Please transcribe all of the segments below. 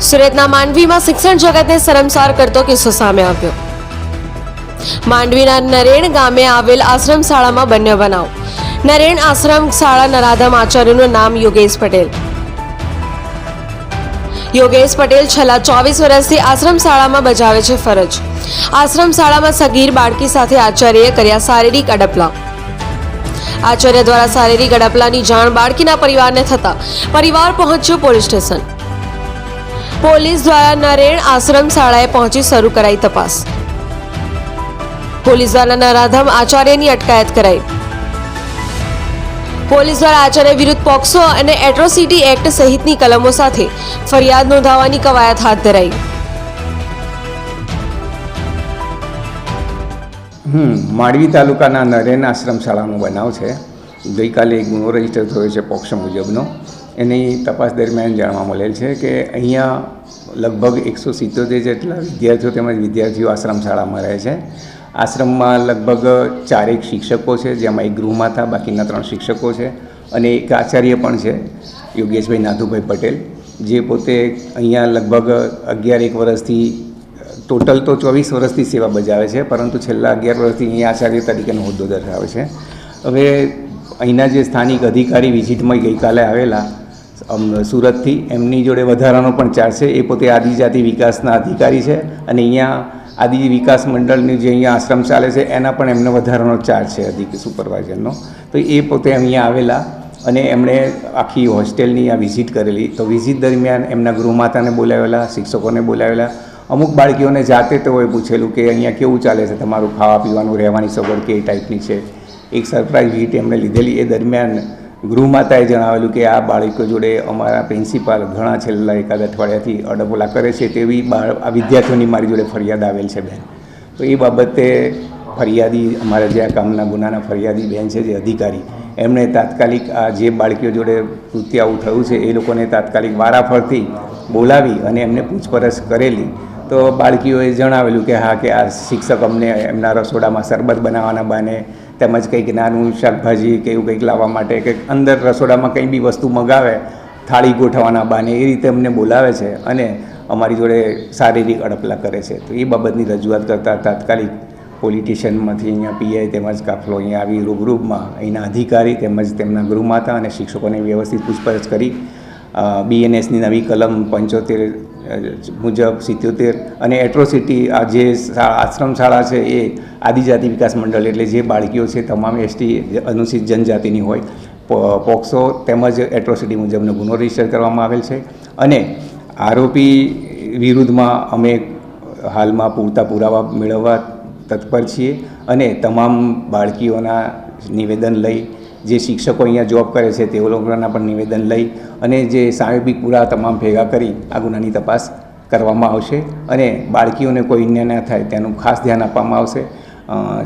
સુરતના માંડવીમાં શિક્ષણ જગતને શરમસાર કરતો કિસ્સો સામે આવ્યો. માંડવીના નરેણ ગામે આવેલ આશ્રમ શાળામાં બન્યો બનાવ. નરેણ આશ્રમ શાળા નરાધમ આચાર્યનું નામ યોગેશ પટેલ. યોગેશ પટેલ છેલ્લા ચોવીસ વર્ષથી આશ્રમ શાળામાં બજાવે છે ફરજ. આશ્રમ શાળામાં સગીર બાળકી સાથે આચાર્યએ કર્યા શારીરિક અડપલા. આચાર્ય દ્વારા શારીરિક અડપલાની જાણ બાળકીના પરિવારને થતા પરિવાર પહોંચ્યો પોલીસ સ્ટેશન. પોલીસ દ્વારા નરેણ આશ્રમ શાળાએ પહોંચી શરૂ કરાઈ તપાસ. પોલીસ દ્વારા નરાધમ આચાર્યની અટકાયત કરાઈ. પોલીસ દ્વારા આચાર્ય વિરુદ્ધ પોક્સો અને એટ્રોસિટી એક્ટ સહિતની કલમો સાથે ફરિયાદ નોંધાવવાની કવાયત હાથ ધરાઈ. માંડવી તાલુકાના નરેન આશ્રમ શાળાનો બનાવ છે. ગઈકાલે એક ગુનો રજિસ્ટર થયો છે પોક્ષ મુજબનો. એની તપાસ દરમિયાન જાણવા મળેલ છે કે અહીંયા લગભગ એકસો સિત્તોતેર જેટલા વિદ્યાર્થીઓ તેમજ વિદ્યાર્થીઓ આશ્રમ શાળામાં રહે છે. આશ્રમમાં લગભગ ચારેક શિક્ષકો છે, જેમાં એક ગૃહમાતા બાકીના ત્રણ શિક્ષકો છે અને એક આચાર્ય પણ છે, યોગેશભાઈ નાથુભાઈ પટેલ, જે પોતે અહીંયા લગભગ અગિયાર એક વર્ષથી, ટોટલ તો ચોવીસ વર્ષથી સેવા બજાવે છે, પરંતુ છેલ્લા અગિયાર વર્ષથી અહીંયા આચાર્ય તરીકેનો હોદ્દો દર્શાવે છે. હવે અહીંના જે સ્થાનિક અધિકારી વિઝિટમાં ગઈકાલે આવેલા સુરતથી, એમની જોડે વધારાનો પણ ચાર્જ છે. એ પોતે આદિજાતિ વિકાસના અધિકારી છે અને અહીંયા આદિ વિકાસ મંડળની જે અહીંયા આશ્રમ ચાલે છે, એના પણ એમને વધારાનો ચાર્જ છે અધિક સુપરવાઇઝરનો. તો એ પોતે અહીંયા આવેલા અને એમણે આખી હોસ્ટેલની આ વિઝિટ કરેલી. તો વિઝિટ દરમિયાન એમના ગૃહમાતાને બોલાવેલા, શિક્ષકોને બોલાવેલા. અમુક બાળકીઓને જાતે તો હોય પૂછેલું કે અહીંયા કેવું ચાલે છે, તમારું ખાવા પીવાનું રહેવાની સગવડ કે ટાઈપની છે? એક સરપ્રાઇઝ હિટ એમણે લીધેલી. એ દરમિયાન ગૃહમાતાએ જણાવેલું કે આ બાળકો જોડે અમારા પ્રિન્સિપાલ ઘણા છેલ્લા એકાદ અઠવાડિયાથી અડબોલા કરે છે તેવી આ વિદ્યાર્થીઓની મારી જોડે ફરિયાદ આવેલ છે, બેન. તો એ બાબતે ફરિયાદી, અમારા જે આ કામના ગુનાના ફરિયાદી બેન છે, જે અધિકારી, એમણે તાત્કાલિક આ જે બાળકીઓ જોડે કૃત્ય આવું થયું છે, એ લોકોને તાત્કાલિક વારાફરતી બોલાવી અને એમને પૂછપરછ કરેલી. તો બાળકીઓએ જણાવેલું કે હા, કે આ શિક્ષક અમને એમના રસોડામાં શરબત બનાવવાના બાને તેમજ કંઈક નાનું શાકભાજી કે એવું કંઈક લાવવા માટે કે અંદર રસોડામાં કંઈ બી વસ્તુ મગાવે, થાળી ગોઠવવાના બાને એ રીતે અમને બોલાવે છે અને અમારી જોડે શારીરિક અડપલા કરે છે. તો એ બાબતની રજૂઆત કરતાં તાત્કાલિક પોલિટિશિયનમાંથી અહીંયા પીઆઈ તેમજ કાફલો અહીંયા આવી રૂબરૂબમાં અહીંના અધિકારી તેમજ તેમના ગૃહમાતા અને શિક્ષકોને વ્યવસ્થિત પૂછપરછ કરી બીએનએસની નવી કલમ પંચોતેર મુજબ સિત્યોતેર અને એટ્રોસિટી આ જે આશ્રમ શાળા છે એ આદિજાતિ વિકાસ મંડળ એટલે જે બાળકીઓ છે તમામ એસટી અનુસૂચિત જનજાતિની હોય પોક્સો તેમજ એટ્રોસિટી મુજબનો ગુનો રજિસ્ટર કરવામાં આવેલ છે અને આરોપી વિરુદ્ધમાં અમે હાલમાં પૂરતા પુરાવા મેળવવા તત્પર છીએ અને તમામ બાળકીઓના નિવેદન લઈ જે શિક્ષકો અહીંયા જોબ કરે છે, તેઓ લોકોના પણ નિવેદન લઈ અને જે સાહેબી પૂરા તમામ ભેગા કરી આ ગુનાની તપાસ કરવામાં આવશે અને બાળકીઓને કોઈ અન્ય ના થાય તેનું ખાસ ધ્યાન આપવામાં આવશે.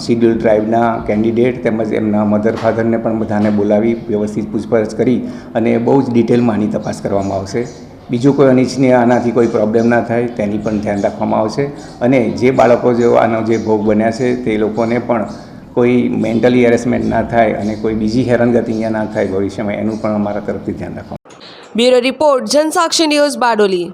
શિડ્યુલ ટ્રાઇબના કેન્ડિડેટ તેમજ એમના મધર ફાધરને પણ બધાને બોલાવી વ્યવસ્થિત પૂછપરછ કરી અને બહુ જ ડિટેલમાં આની તપાસ કરવામાં આવશે. બીજું કોઈ અનિચ્છનીય આનાથી કોઈ પ્રોબ્લેમ ના થાય તેની પણ ધ્યાન રાખવામાં આવશે અને જે બાળકો જેઓ આનો જે ભોગ બન્યા છે તે લોકોને પણ કોઈ મેન્ટલી હેરેસમેન્ટ ના થાય અને કોઈ બીજી હેરાનગતિ અહીંયા ના થાય ભવિષ્યમાં, એનું પણ અમારા તરફથી ધ્યાન રાખવામાં bureau report Jansakshi news Bardoli.